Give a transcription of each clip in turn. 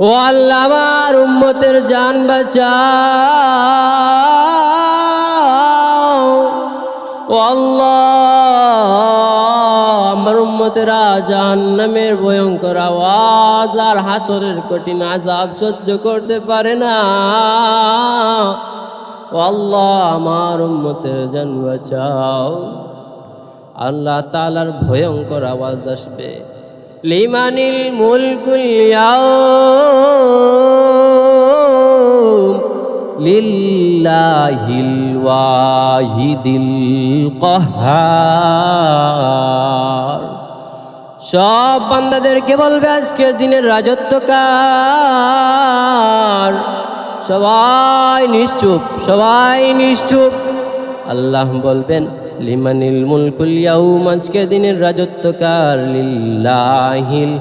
ও আল্লাহ, আমার উম্মতের জান বাঁচাও। ও আল্লাহ, আমার উম্মতেরা জাহান্নামের ভয়ঙ্কর আওয়াজ আর হাসরের কঠিন আজাব সহ্য করতে পারে না। ও আল্লাহ, আমার উম্মতের জান বাঁচাও। আল্লাহ তালার ভয়ঙ্কর আওয়াজ আসবে। লিমানিল মুলকুল ইয়াউম লিল্লাহিল ওয়াহিদিল কাহ্হার সব বান্দাদেরকে বলবে আজকের দিনের রাজত্ব কার সবাই নিশ্চুপ সবাই নিশ্চুপ। আল্লাহ বলবেন লিমানিল মুলকুল ইয়াউম আজকের দিনের রাজত্বকার লিল্লাহিল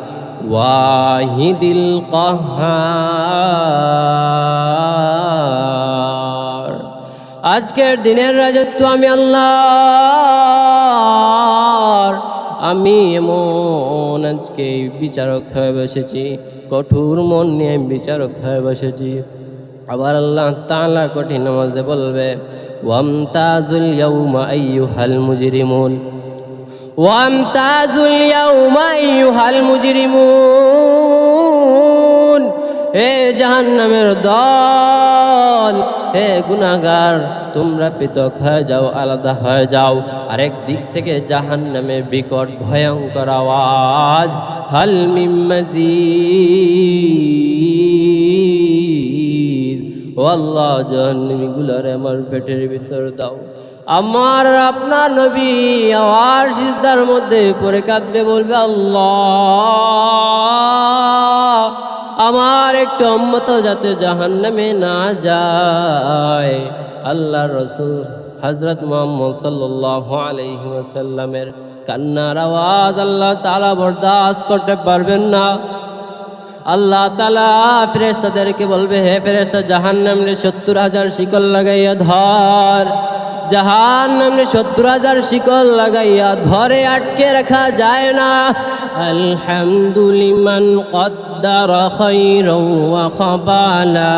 ওয়াহিদিল কাহ্হার আজকের দিনের রাজত্ব আমি আল্লাহ আমি এমন আজকে বিচারক হয়ে বসেছি, কঠোর মন নিয়ে বিচারক হয়ে বসেছি। আবার আল্লাহ তাআলা কঠিন নামাজে বলবে ওয়ামতাজুল ইয়াউমা আইয়ুহাল মুজরিমুন ওয়ামতাজুল ইয়াউমা আইয়ুহাল মুজরিমুন হে জাহান্নামের দল, হে গুনাহগার, তোমরা পৃথক হয়ে যাও, আলাদা হয়ে যাও। আরেক দিক থেকে জাহান্নামের বিকট, ভয়ঙ্কর আওয়াজ। হাল মিম মাজিদ। ও আল্লাহ, জাহান্নামীগুলার আমার পেটের ভিতর দাও। আমার আপনার নবী আমার সিজদার মধ্যে পড়ে কাঁদবে, বলবে, আল্লাহ, আমার একটু অম্মত যাতে জাহান্নামে না যায়। আল্লাহ রসুল হজরত মোহাম্মদ সাল্লাহ কান্নার আওয়াজ আল্লাহ তালা বরদাস্ত করতে পারবেন না। আল্লাহ তালা ফেরেস্তাদেরকে বলবে, হে ফেরেস্তা জাহান নামনে সত্তর হাজার শিকল লাগাইয়া ধর। জাহান নামনে সত্তর হাজার শিকল লাগাইয়া ধরে আটকে রাখা যায় না। আলহামদুলিমান কদ্দার খৈর খবালা।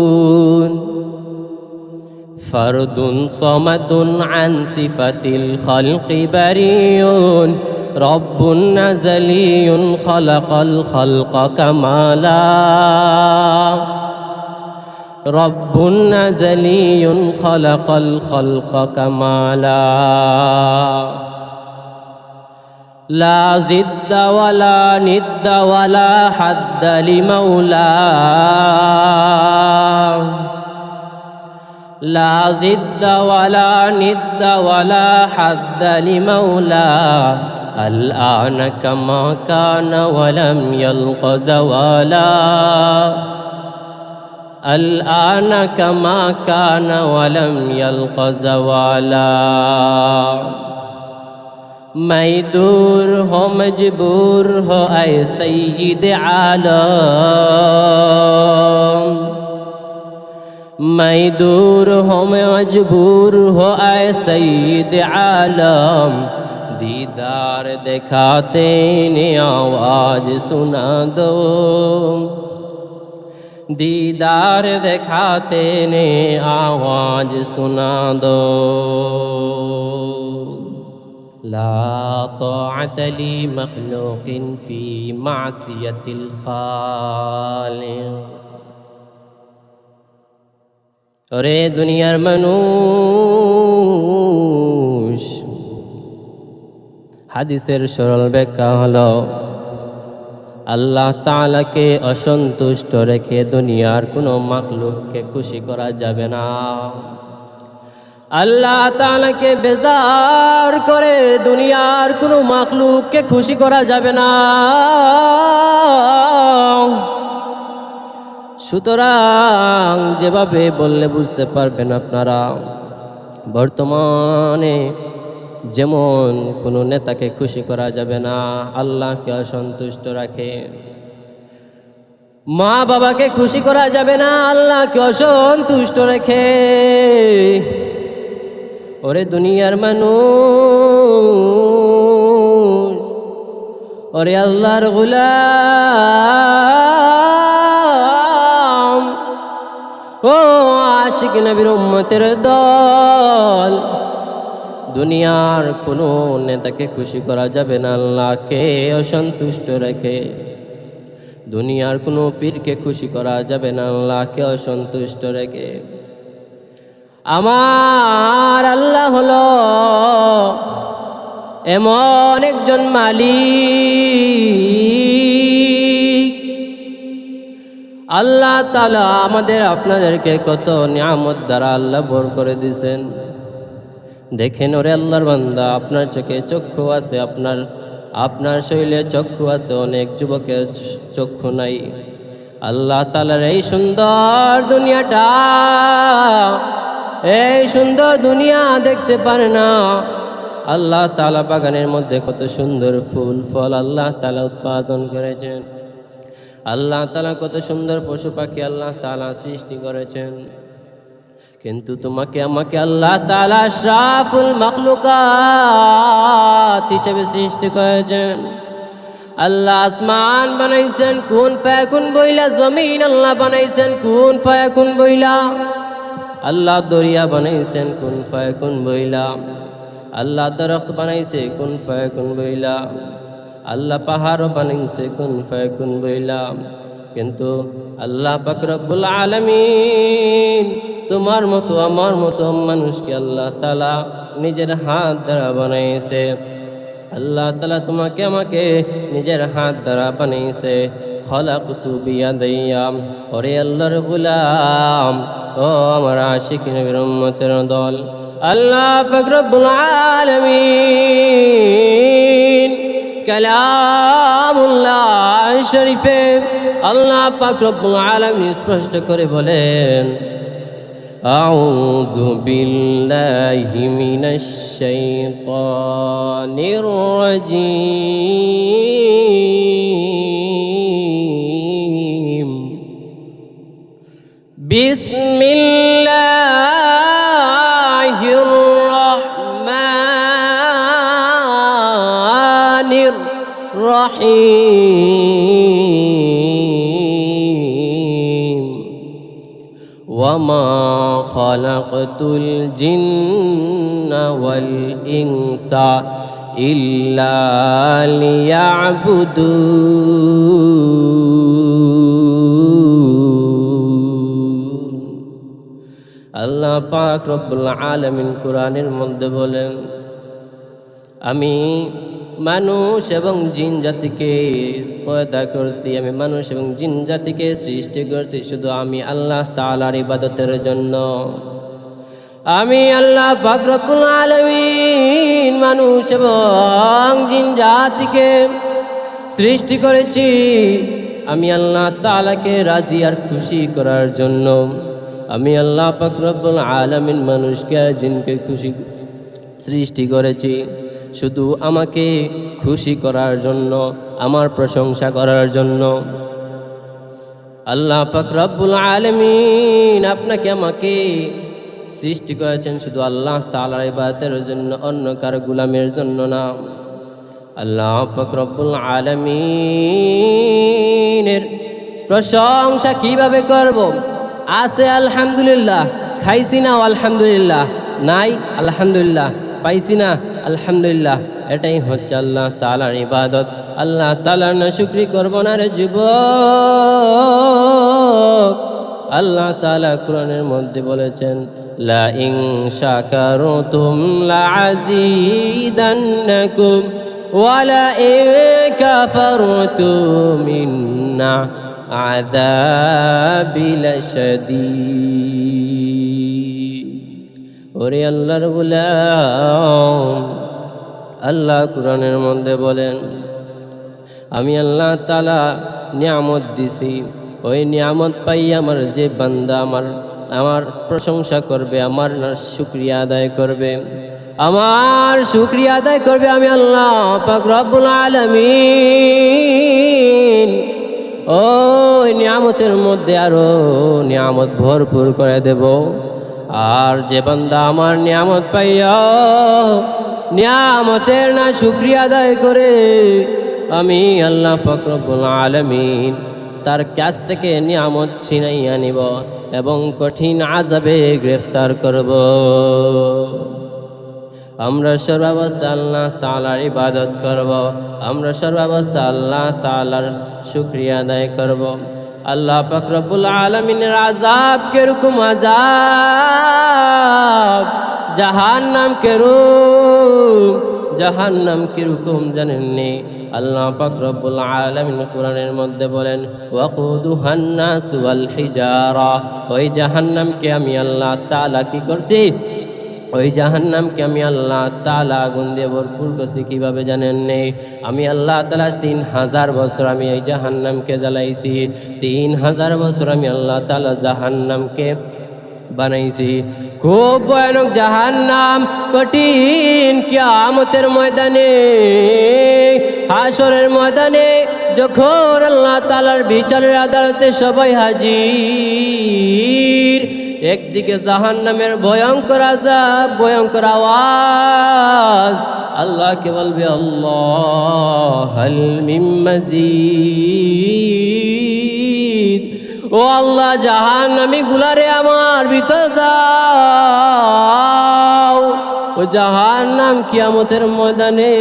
فرد صمد عن صفة الخلق بريء. رب أزلي خلق الخلق كمالا رب أزلي خلق الخلق كمالا لا. زد ولا ند ولا حد لمولاه لا زد ولا ند ولا حد لمولاه الآن كما كان ولم يلق زوالا. الآن كما كان ولم يلق زوالا. ميدور هو مجبور هو أي سيد عالم. میں دور ہو مجبور ہو اے سید عالم۔ دیدار دکھاتے نے آواز سنا دو۔ دیدار دکھاتے نے آواز سنا دو۔ لا طاعت لی مخلوق فی معصیت الخالق۔ ওরে দুনিয়ার মানুষ। হাদিসের সরল ব্যাখ্যা হল, আল্লাহ তাআলাকে অসন্তুষ্ট রেখে দুনিয়ার কোনো মাকলুককে খুশি করা যাবে না। আল্লাহ তালাকে বেজার করে দুনিয়ার কোনো মাকলুককে খুশি করা যাবে না। সুতরাং যেভাবে বললে বুঝতে পারবেন আপনারা, বর্তমানে যেমন কোনো নেতাকে খুশি করা যাবে না, আল্লাহকে অসন্তুষ্ট রাখে। মা বাবাকে খুশি করা যাবে না, আল্লাহকে অসন্তুষ্ট রেখে। ওরে দুনিয়ার মানুষ, ওরে আল্লাহর গুলাম। ও আশিক নবীর উম্মতের দল, দুনিয়ার কোনো নেতাকে খুশি করা যাবে না, আল্লাহকে অসন্তুষ্ট রেখে। দুনিয়ার কোনো পীরকে খুশি করা যাবে না, আল্লাহকে অসন্তুষ্ট রেখে। আমার আল্লাহ হলো এমন একজন মালিক। আল্লাহ তালা আমাদের আপনাদেরকে কত নিয়ামত দ্বারা আল্লাহ ভোর করে দিছেন। দেখেন ওরে আল্লাহর বান্দা, আপনার চোখে চক্ষু আছে, আপনার আপনার শৈলে চক্ষু আছে, অনেক যুবকের চক্ষু নাই। আল্লাহ তালার এই সুন্দর দুনিয়াটা, এই সুন্দর দুনিয়া দেখতে পারে না। আল্লাহ তালা বাগানের মধ্যে কত সুন্দর ফুল, ফল আল্লাহ তালা উৎপাদন করেছেন। আল্লাহ তালা কত সুন্দর পশু পাখি আল্লাহ তালা সৃষ্টি করেছেন। কিন্তু তোমাকে আমাকে আল্লাহ তালা শ্রাফুল মখলুকাত হিসেবে সৃষ্টি করেছেন। আল্লাহ আসমান বানাইছেন, কোন ফায়াকুন বইলা, জমিন আল্লাহ বানাইছেন, কোন ফায়াকুন বইলা। আল্লাহ দরিয়া বানাইছেন, কোন ফায়াকুন বইলা। আল্লাহ দরখত বানাইছে, কোন ফায়াকুন বইলা। আল্লাহ পাহাড়ও বানাইছে কোন ফায়াকুন বইলা কিন্তু আল্লাহ পাকরবুল আলমিন তোমার মতো, আমার মতো মানুষকে আল্লাহ তালা নিজের হাত দ্বারা বানাইছে আল্লাহ তালা তোমাকে আমাকে নিজের হাত দ্বারা বানিয়েছে। খলাক তু বিয়া দইয়াম ওরে আল্লাহর গুলাম ও আমার আশিক নবীর দল। আল্লাহ ফকরবুল আলমিন কালামুল্লাহ শরীফে আল্লাহ পাক রব্বুল আলামিন স্পষ্ট করে বলেন أعوذ بالله من الشيطان الرجيم بسم الله الرحمن الرحيم وما خلقت الجن والإنس إلا ليعبدون আল্লাহ পাক রব্বুল আলামিন কোরআনের মধ্যে বলেন আমি মানুষ এবং জিন জাতিকে পয়দা করছি, আমি মানুষ এবং জিন জাতিকে সৃষ্টি করছি, শুধু আমি আল্লাহ তালার ইবাদতের জন্য। আমি আল্লাহ বাকরবুল আলমিন মানুষ এবং জিন জাতিকে সৃষ্টি করেছি। আমি আল্লাহ তালাকে রাজি আর খুশি করার জন্য। আমি আল্লাহ পাকরবুল আলমিন মানুষকে, জিনকে খুশি সৃষ্টি করেছি। শুধু আমাকে খুশি করার জন্য, আমার প্রশংসা করার জন্য। আল্লাহ রব্বুল আলমিন আপনাকে আমাকে সৃষ্টি করেছেন শুধু আল্লাহ তালার ইবাদতের জন্য, অন্য কার গুলামের জন্য না। আল্লাহ রব্বুল আলমিনের প্রশংসা কীভাবে করব? আছে আলহামদুলিল্লাহ, খাইছি না, আলহামদুলিল্লাহ, নাই, আলহামদুলিল্লাহ। পাইছি না। আলহামদুলিল্লাহ, এটাই হচ্ছে আল্লাহ তালার ইবাদত। আল্লাহ তালার না শুক্রি করব না রে যুবক। আল্লাহ তালা কোরআনের মধ্যে বলেছেন, লা ইং শাকারতুম লা আজিদান্নাকুম ওয়ালা আযাবি লাশাদীদ ওরে আল্লাহর গুলাম, আল্লাহ কোরআনের মধ্যে বলেন, আমি আল্লাহ তালা নিয়ামত দিছি। ওই নিয়ামত পাই আমার যে বান্দা আমার আমার প্রশংসা করবে, আমার শুক্রিয়া আদায় করবে। আমার শুক্রিয়া আদায় করবে আমি আল্লাহ পাক রব্বুল আলামিন। ওই নিয়ামতের মধ্যে আরও নিয়ামত ভরপুর করে দেব। আর যে বান্দা আমার নিয়ামত পাইয়া, নিয়ামতের না শুক্রিয়া আদায় করে, আমি আল্লাহ ফকরবুল আলমিন তার কাছ থেকে নিয়ামত ছিনাইয়া নিব এবং কঠিন আজাবে গ্রেফতার করব। আমরা সর্বাবস্থা আল্লাহ তালার ইবাদত করব, আমরা সর্বাবস্থা আল্লাহ তালার শুক্রিয়া আদায় করব। আল্লাহ পাকরবুল আলমিনের আজাব কেরকম আজাব জাহান নাম কেরুম জাহান নাম কীরকম জানেননি। আল্লাহ পাক রব্বুল আলামিন কোরআনের মধ্যে বলেন ওয়াকুদুহান নাস ওয়াল হিজারা ওই জাহান্নামকে আমি আল্লাহ তাআলা কি করছি? ওই জাহান্নামকে আমি আল্লাহ তালা আগুন দিয়ে ভরপুর করছি, কীভাবে জানেন নেই আমি আল্লাহ তালা তিন হাজার বছর আমি এই জাহান্নামকে জ্বালাইছি, তিন হাজার বছর আমি আল্লাহ তালা জাহান্নামকে বানাইছি। খুব ভয়ানক জাহান্নাম, কঠিন কিয়ামতের ময়দানে হাসরের ময়দানে যখন আল্লাহ তালার বিচারের আদালতে সবাই হাজির একদিকে জাহান নামের ভয়ঙ্কর আজাব ভয়ঙ্কর আওয়াজ। আল্লাহকে বলবে আল্লাহ ও আল্লাহ জাহান নামি গুলারে আমার ভিতর দাও। ও জাহান নাম কিয়ামতের ময়দানে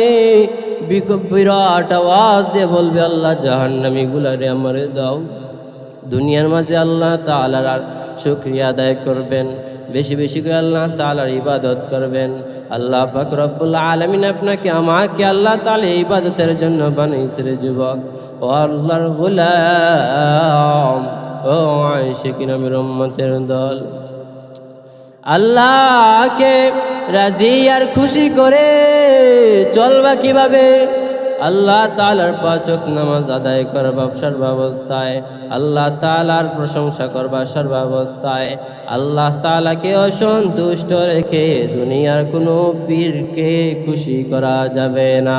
বিরাট আওয়াজ দিয়ে বলবে, আল্লাহ জাহান নামি গুলারে আমারে দাও। দুনিয়ার মাঝে আল্লাহ তালার শুক্রিয়া আদায় করবেন। বেশি বেশি করে আল্লাহ তালার ইবাদত করবেন। আল্লাহ পাক রব্বুল আলমিন আপনাকে, আমাকে আল্লাহ তালা ইবাদতের জন্য বানাইছে রে যুবক। ও আল্লাহর গোলাম। ও আয়সে কিনামের দল। আল্লাহকে রাজি আর খুশি করে চলবা কীভাবে? আল্লাহ তালার পাচক নামাজ আদায় করবা সর্বাবস্থায় আল্লাহ তালার প্রশংসা করবা সর্বাবস্থায় আল্লাহ তালাকে অসন্তুষ্ট রেখে দুনিয়ার কোনো পীরকে খুশি করা যাবে না।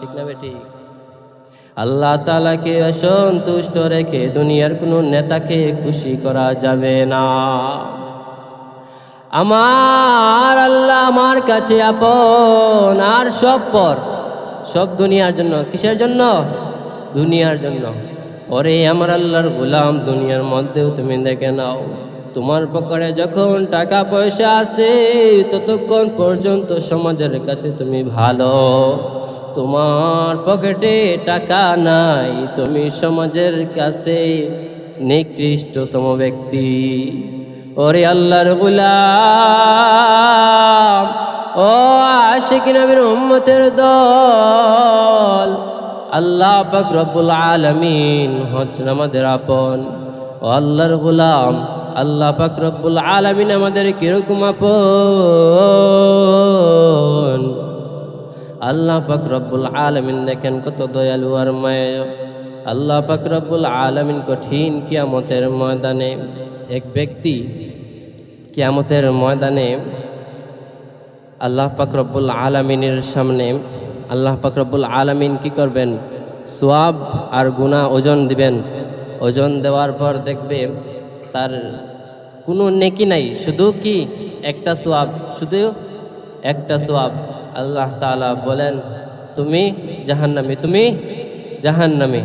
ঠিক না বেটি? আল্লাহ তালাকে অসন্তুষ্ট রেখে দুনিয়ার কোনো নেতাকে খুশি করা যাবে না। আমার আল্লাহ আমার কাছে আপন আর সব পর সব দুনিয়ার জন্য। কিসের জন্য? দুনিয়ার জন্য। ওরে আমার আল্লাহর গোলাম, দুনিয়ার মধ্যেও তুমি দেখে নাও। তোমার পকেটে যখন টাকা পয়সা আছে, ততক্ষণ পর্যন্ত সমাজের কাছে তুমি ভালো। তোমার পকেটে টাকা নাই, তুমি সমাজের কাছে নিকৃষ্টতম ব্যক্তি। ওরে আল্লাহর গুলাম ও আশিক নবীর উম্মতের দল। আল্লাহ পাক রব্বুল আলামিন হচ্ছেন আমাদের আপন। ও আল্লাহর গুলাম, আল্লাহ পাক রব্বুল আলামিন আমাদের কীরকম আপন? আল্লাহ পাক রব্বুল আলামিন দেখেন কত দয়ালু আর মায়। আল্লাহ পাক রব্বুল আলামিন কঠিন কিয়ামতের ময়দানে, এক ব্যক্তি কিয়ামতের ময়দানে আল্লাহ পাক রব্বুল আলামিনের সামনে, আল্লাহ পাক রব্বুল আলামিন কি করবেন? সোয়াব আর গুণা ওজন দিবেন। ওজন দেওয়ার পর দেখবে তার কোনো নেকি নাই, শুধু কি? একটা সোয়াব, শুধু একটা সোয়াব। আল্লাহ তাআলা বলেন, তুমি জাহান্নামী তুমি জাহান্নামী।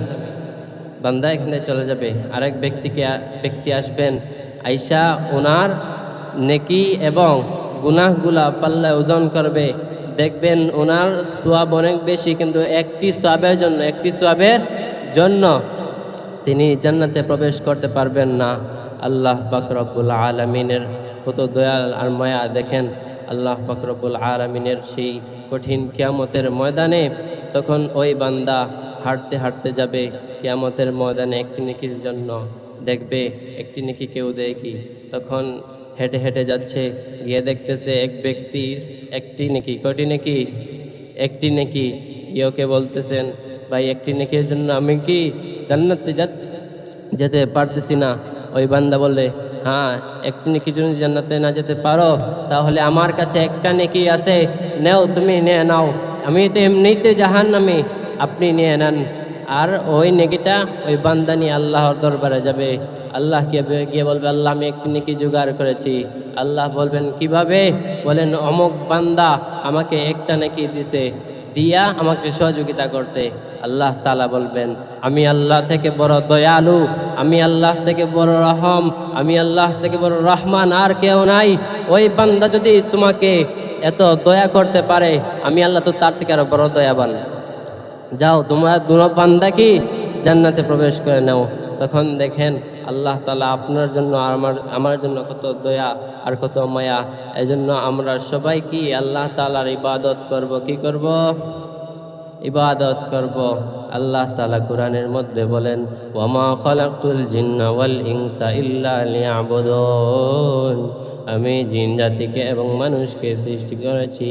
বান্দা এখানে চলে যাবে। আরেক ব্যক্তিকে, ব্যক্তি আসবেন আইসা ওনার নেকি এবং গুনাহগুলা পাল্লায় ওজন করবে। দেখবেন ওনার সোয়াব অনেক বেশি, কিন্তু একটি সোয়াবের জন্য, একটি সোয়াবের জন্য তিনি জান্নাতে প্রবেশ করতে পারবেন না। আল্লাহ পাক রব্বুল আলমিনের কত দয়াল আর মায়া। দেখেন, আল্লাহ পাক রব্বুল আলমিনের সেই কঠিন কিয়ামতের ময়দানে তখন ওই বান্দা হাঁটতে হাঁটতে যাবে। কিয়ামতের ময়দানে একটি নেকির জন্য দেখবে, একটি নেকি কেউ দেয় কি? তখন হেঁটে হেঁটে যাচ্ছে, গিয়ে দেখতেছে এক ব্যক্তির একটি নেকি? কটি নেকি? একটি নেকি। গিয়ে ওকে বলতেছেন, ভাই, একটি নেকির জন্য আমি কি জান্নাতে যাচ্ছি যেতে পারতেছি না। ওই বান্দা বললে হ্যাঁ একটি নেকি জন্য জান্নাতে না যেতে পারো? তাহলে আমার কাছে একটা নেকি আছে, নেও তুমি নিয়ে নাও। আমি তো এমনিতে জাহান নামি আপনি নিয়ে নেন। আর ওই নেকিটা ওই বান্দা নিয়ে আল্লাহর দরবারে যাবে। আল্লাহ কে গিয়ে বলবে, আল্লাহ আমি একটি নেকি জোগাড় করেছি। আল্লাহ বলবেন, কীভাবে? বলেন, অমুক বান্দা আমাকে একটা নেকি দিছে, দিয়া আমাকে সহযোগিতা করছে। আল্লাহ তালা বলবেন, আমি আল্লাহ থেকে বড় দয়ালু, আমি আল্লাহ থেকে বড় রহম, আমি আল্লাহ থেকে বড় রহমান, আর কেউ নাই। ওই বান্দা যদি তোমাকে এত দয়া করতে পারে, আমি আল্লাহ তো তার থেকে আরও বড় দয়াবান। যাও, তোমরা দুনো বান্দা কি জান্নাতে প্রবেশ করে নাও। তখন দেখেন আল্লাহ তালা আপনার জন্য আমার আমার জন্য কত দয়া আর কত মায়া। এজন্য আমরা সবাই কি আল্লাহ তালার ইবাদত করব। কি করব? ইবাদত করব। আল্লাহ তালা কোরআনের মধ্যে বলেন, ওয়ামা খলাকুল জিন্না ওয়াল ইনসা ইল্লা আমি জিন জাতিকে এবং মানুষকে সৃষ্টি করেছি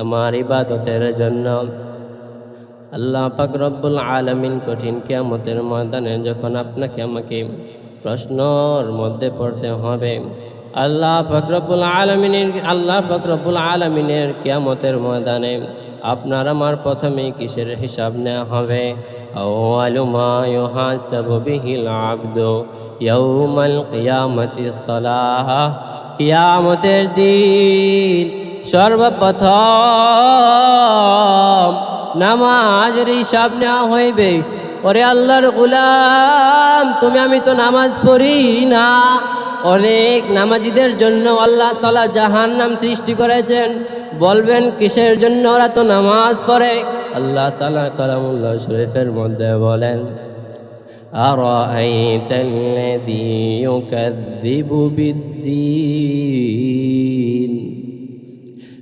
আমার ইবাদতের জন্য। আল্লাহ পাক রব্বুল আলমিন কঠিন কিয়ামতের ময়দানে যখন আপনাকে আমাকে প্রশ্নর মধ্যে পড়তে হবে। আল্লাহ ফকরবুল আলমিনের, আল্লাহ ফকরবুল আলমিনের কিয়ামতের ময়দানে আপনার আমার প্রথমে কিসের হিসাব নেওয়া হবে? কিয়ামতের দিন সর্বপ্রথম নামাজের হিসাব নেওয়া হইবে। ওরে আল্লাহর গুলাম তুমি আমি তো নামাজ পড়ি না অনেক নামাজিদের জন্য আল্লাহ তালা জাহান নাম সৃষ্টি করেছেন বলবেন কিসের জন্য ওরা তো নামাজ পড়ে আল্লাহ তালা কালামুল্লাহ শরীফের মধ্যে বলেন أرأيت الذي يكذب بالدين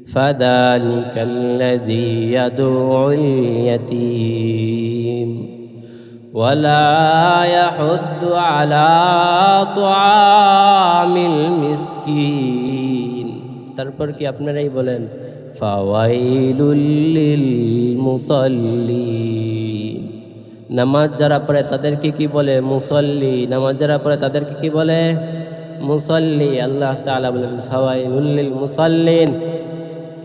فذلك الذي يدعو اليتيم ولا يحد على طعام المسكين তারপর কি আপনারাই বলেন ফাওয়াইলুল লিল মুসাল্লিন নামাজ যারা পড়ে তাদেরকে কি বলে মুসল্লি নামাজ যারা পড়ে তাদেরকে কি বলে মুসল্লি আল্লাহ তাআলা বলেন ফাওয়াইলুল লিল মুসাল্লিন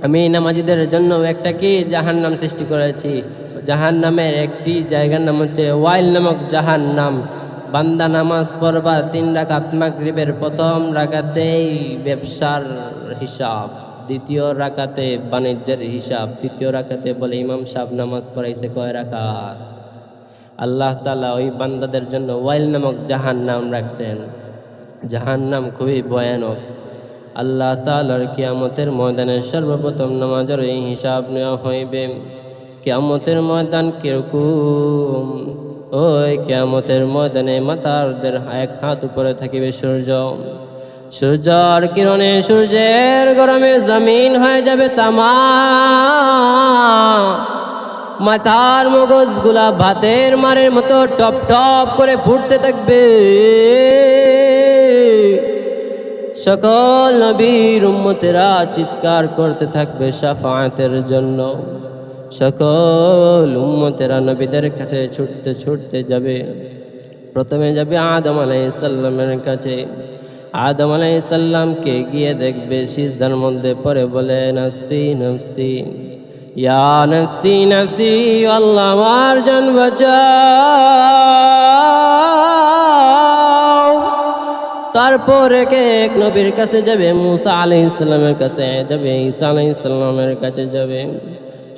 আমি নামাজিদের জন্য একটা কি জাহান নাম সৃষ্টি করেছি জাহান নামের একটি জায়গার নাম হচ্ছে ওয়াইল নামক জাহান নাম বান্দা নামাজ পড়বা তিন রাকাত মাগরিবের প্রথম রাকাতেই ব্যবসার হিসাব, দ্বিতীয় রাকাতে বাণিজ্যের হিসাব, তৃতীয় রাকাতে বলে ইমাম সাহেব নামাজ পড়াইছে কয় রাকাত? আল্লাহ তালা ওই বান্দাদের জন্য ওয়াইল নামক জাহান নাম রাখছেন। জাহান নাম খুবই ভয়ানক। আল্লাহ তালার কিয়ামতের ময়দানে সর্বপ্রথম নামাজের এই হিসাব নেওয়া হইবে। কিয়ামতের ময়দান কীরকম? ওই কিয়ামতের ময়দানে মাতারদের এক হাত উপরে থাকিবে সূর্য। সূর্যর কিরণে সূর্যের গরমে জমিন হয়ে যাবে তামা। মাথার মগজগুলা ভাতের মারের মতো টপ টপ করে ফুটতে থাকবে। সকল নবীর উম্মতেরা চিৎকার করতে থাকবে সাফায়াতের জন্য। সকল উম্মতেরা নবীদের কাছে ছুটতে ছুটতে যাবে। প্রথমে যাবে আদম আলাইসাল্লামের কাছে। আদম আলাইসাল্লামকে গিয়ে দেখবে, সিজদার মধ্যে পরে বলে, নফসি নফসি, ইয়া নফসি নফসি, আল্লাহ আমার জান বাঁচাও। তারপরে কে এক নবীর কাছে যাবে? মুসা আলাই ইসলামের কাছে যাবে, ঈসা আলাই ইসলামের কাছে যাবে।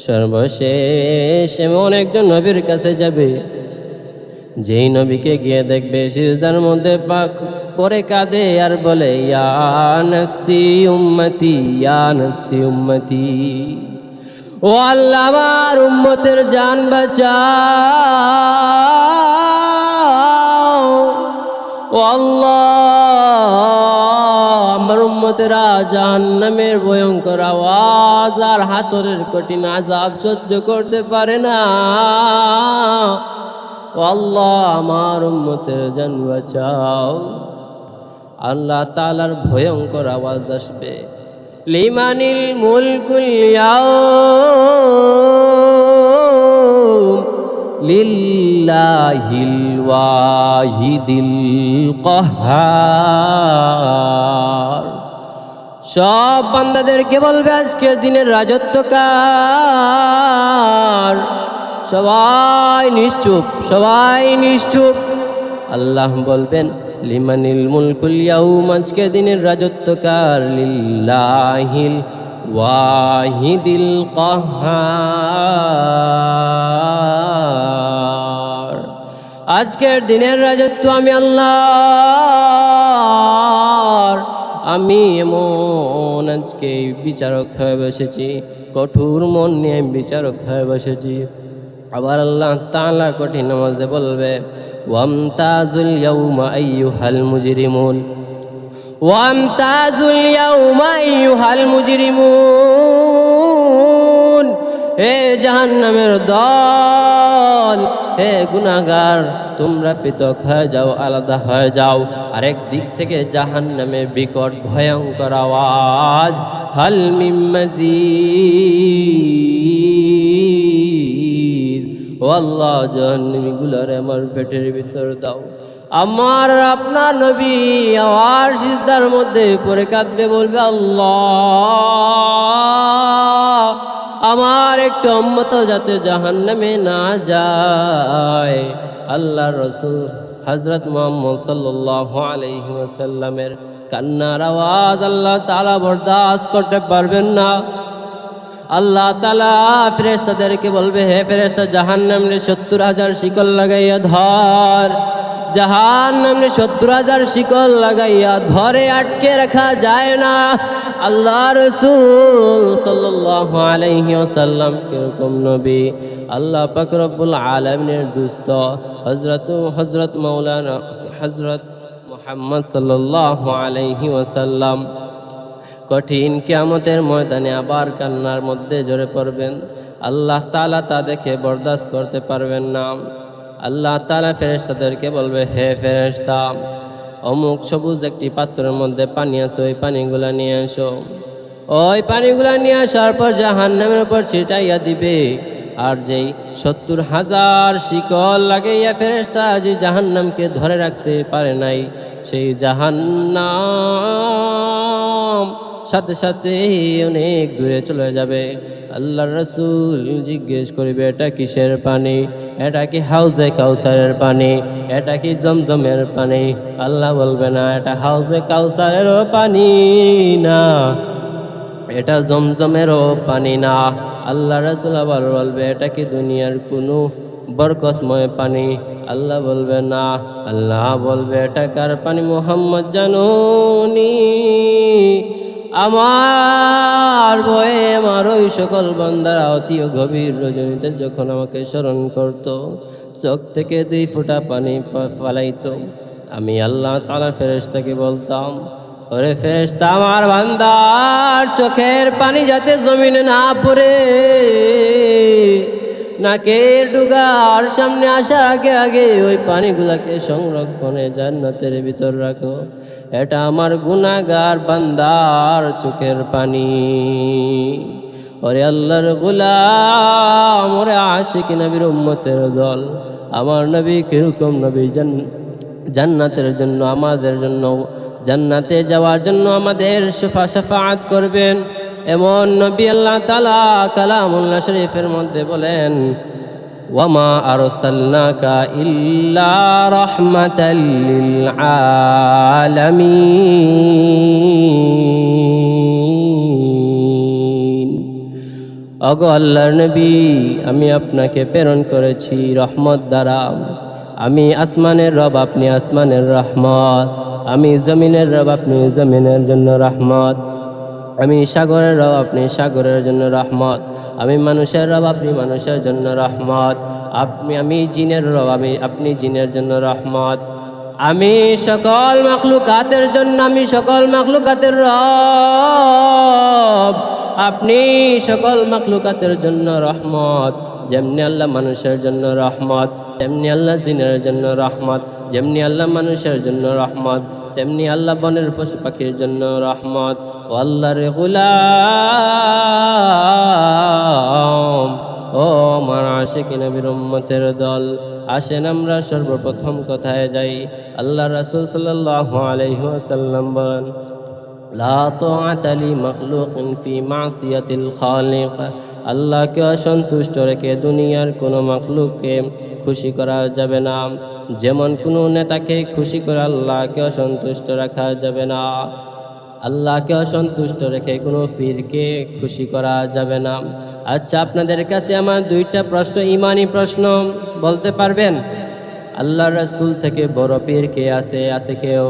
সর্বশেষ এমন একজন নবীর কাছে যাবে, যেই নবীকে গিয়ে দেখবে সিজদার মধ্যে পাক পরে কাঁদে আর বলে, ইয়া নফসি উম্মতি, ইয়া নফসি উম্মতি। ও আল্লাহ, আমার উম্মতের জান বাঁচাও। ও আল্লাহ উম্মতেরা জাহান্নামের ভয়ঙ্কর আওয়াজ আর হাসরের কঠিন আজাব সহ্য করতে পারে না। আল্লাহ, আমার উম্মতের জান বাঁচাও। আল্লাহ তালার ভয়ঙ্কর আওয়াজ আসবে। লিমানিল মুলকুল লিল্লাহিল ওয়াহিদিল কহার। সব বান্দাদেরকে বলবে আজকের দিনের রাজত্ব কার সবাই নিশ্চুপ সবাই নিশ্চুপ। আল্লাহ বলবেন, লিমানিল মুলকুল ইয়াউম, আজকের দিনের রাজত্ব কার লিল্লাহিল ওয়াহিদিল কহার। আজকের দিনের রাজত্ব আমি আল্লাহ আমি এমন আজকে বিচারক হয়ে বসেছি, কঠোর মন নিয়ে বিচারক হয়ে বসেছি। আবার আল্লাহ তাআলা কঠিন নামাজে বলবে ওয়ামতাজুল ইয়াউমা আইয়ুহাল মুজরিমুন। ওয়ামতাজুল ইয়াউমা আইয়ুহাল মুজরিমুন। হে জাহান্নামের দল হে গুনাহগার তোমরা পৃথক হয়ে যাও, আলাদা হয়ে যাও। আরেক দিক থেকে জাহান্নামের বিকট, ভয়ঙ্কর আওয়াজ। হাল মিম মাজিদ। ও আল্লাহ, জাহান্নামীগুলোর আমার পেটের ভিতর দাও। আমার আপনার নবী আওয়ার সিজদার মধ্যে পরে কাঁদবে, বলবে আল্লাহ। আমার একটু অম্মত যাতে জাহান্নামে না যায়। আল্লাহ রসুল হজরত মোহাম্মদ সাল্লাহ আলহি ওসাল্লামের কান্নার আওয়াজ আল্লাহ তালা বরদাস্ত করতে পারবেন না। আল্লাহ তালা ফেরেস্তাদেরকে বলবে, হে ফেরেস্তা জাহান নামলে সত্তর হাজার শিকল লাগাইয়া ধর। জাহান নামলে সত্তর হাজার শিকল লাগাইয়া ধরে আটকে রাখা যায় না। আল্লাহ রসুল সাল্লাহ আলাইহি ওসাল্লাম কীরকম নবী? আল্লাহ পাকরবুল আলমিনের দুস্ত হজরত হজরত মৌলানা হজরত মোহাম্মদ সাল্লাহ আলাইহি ওসাল্লাম কঠিন কিয়ামতের ময়দানে আবার কান্নার মধ্যে জড়ে পড়বেন। আল্লাহ তালা তা দেখে বরদাস্ত করতে পারবেন না। আল্লাহ তালা ফেরেশতাদেরকে বলবে, হে ফেরেশতা, অমুক সবুজ একটি পাত্রের মধ্যে পানি আছে, ওই পানিগুলা নিয়ে এসো। ওই পানিগুলা নিয়ে আসার পর জাহান্নামের উপর ছিটাইয়া দিবে। আর যেই সত্তর হাজার শিকল লাগাইয়া ফেরেস্তা যে জাহান্নামকে ধরে রাখতে পারে নাই, সেই জাহান্নাম সাথে সাথে অনেক দূরে চলে যাবে। আল্লাহ রসুল জিজ্ঞেস করিবে, এটা কিসের পানি? এটা কি হাউজে কাউসারের পানি? এটা কি জমজমের পানি? আল্লাহ বলবে, না, এটা হাউজে কাউসারেরও পানি না, এটা জমজমেরও পানি না। আল্লাহ রসুল আবার বলবে, এটা কি দুনিয়ার কোনো বরকতময় পানি? আল্লাহ বলবে, না। আল্লাহ বলবে, এটা কার পানি? মোহাম্মদ জানুনি। আমার বয়ে আমার ওই সকল বান্দারা অতি গভীর রজনীতে যখন আমাকে স্মরণ করত, চোখ থেকে দুই ফোঁটা পানি ফালাইতো। আমি আল্লাহ তালা ফেরেশতাকে বলতাম, ওরে ফেরেশতা আমার বান্দার চোখের পানি যাতে জমিনে না পড়ে, নাকের ডুগার সামনে আসার আগে আগে ওই পানিগুলাকে সংরক্ষণে জান্নাতের ভিতর রাখো। এটা আমার গুনাগার বান্দার চোখের পানি। ওরে আল্লাহর গুলাম, ওরে আশিক নবীর উম্মতের দল, আমার নবী কীরকম নবী? জান জান্নাতের জন্য, আমাদের জন্য, জান্নাতে যাওয়ার জন্য আমাদের শেফা শেফাত করবেন। এমন নবী আল্লাহ তালা কালামুল্লাহ শরীফের মধ্যে বলেন ওয়ামা আরসালনাকা ইল্লা রাহমাতাল লিল আলামিন। অগো আল্লাহর নবী, আমি আপনাকে প্রেরণ করেছি রহমত দ্বারা। আমি আসমানের রব, আপনি আসমানের রহমত। আমি জমিনের রব, আপনি জমিনের জন্য রহমত। আমি সাগরের রব, আপনি সাগরের জন্য রহমত। আমি মানুষের রব, আপনি মানুষের জন্য রহমত। আপনি, আমি জিনের রব, আমি, আপনি জিনের জন্য রহমত। আমি সকল মখলুকাতের জন্য, আমি সকল মখলুকাতের রব। আপনি সকল মখলুকাতের জন্য রহমত। যেমনি আল্লাহ মানুষের জন্য রহমত, তেমনি আল্লাহ জিনের জন্য রহমত, যেমনি আল্লাহ মানুষের জন্য রহমত, তেমনি আল্লাহ বনের পশু পাখির জন্য রহমত। ও আল্লাহর গুলাম, ও আমার আশিক নবীর উম্মতের দল। আসেন আমরা সর্বপ্রথম কোথায় যাই? আল্লাহ রাসূল সাল্লাল্লাহু আলাইহি ওয়াসাল্লাম বলেন তাআতা লি মাখলুকিন ফি মাসিয়াতিল খালিক। আল্লাহকে অসন্তুষ্ট রেখে দুনিয়ার কোনো মাখলুককে খুশি করা যাবে না। যেমন কোনো নেতাকে খুশি করে আল্লাহকে অসন্তুষ্ট রাখা যাবে না। আল্লাহকে অসন্তুষ্ট রেখে কোনো পীরকে খুশি করা যাবে না। আচ্ছা আপনাদের কাছে আমার দুইটা প্রশ্ন, ইমানি প্রশ্ন, বলতে পারবেন? আল্লাহ রাসূল থেকে বড় পীর কে আছে? আছে কেউ?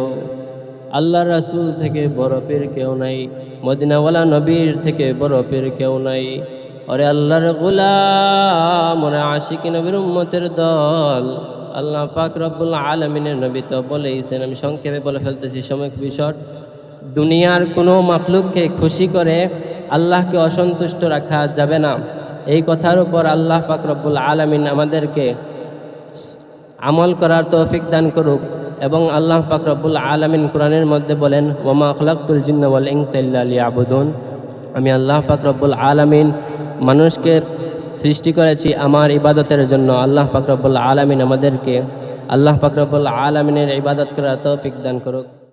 আল্লাহ রাসূল থেকে বড় পীর কেউ নাই, মদিনাওয়ালা নবীর থেকে বড় পীর কেউ নাই। ওরে আল্লাহর গোলাম, ওরে আশিক নবীর উম্মতের দল। আল্লাহ পাক রব্বুল আলমিনের নবী তো বলেইছেন, আমি সংক্ষেপে বলে ফেলতেছি, সময় খুবই শর্ট দুনিয়ার কোনো মাখলুককে খুশি করে আল্লাহকে অসন্তুষ্ট রাখা যাবে না। এই কথার উপর আল্লাহ পাক রব্বুল আলমিন আমাদেরকে আমল করার তৌফিক দান করুক। এবং আল্লাহ পাক রব্বুল আলমিন কোরআনের মধ্যে বলেন ওমা খলাকুল জিন্নাওয়াল ইনসাল্লা আবুদুন আমি আল্লাহ পাক রব্বুল আলমিন মানুষকে সৃষ্টি করেছি আমার ইবাদতের জন্য। আল্লাহ পাক রব্বুল আলমিন আমাদেরকে, আল্লাহ পাক রব্বুল আলমিনের ইবাদত করার তৌফিক দান করুক।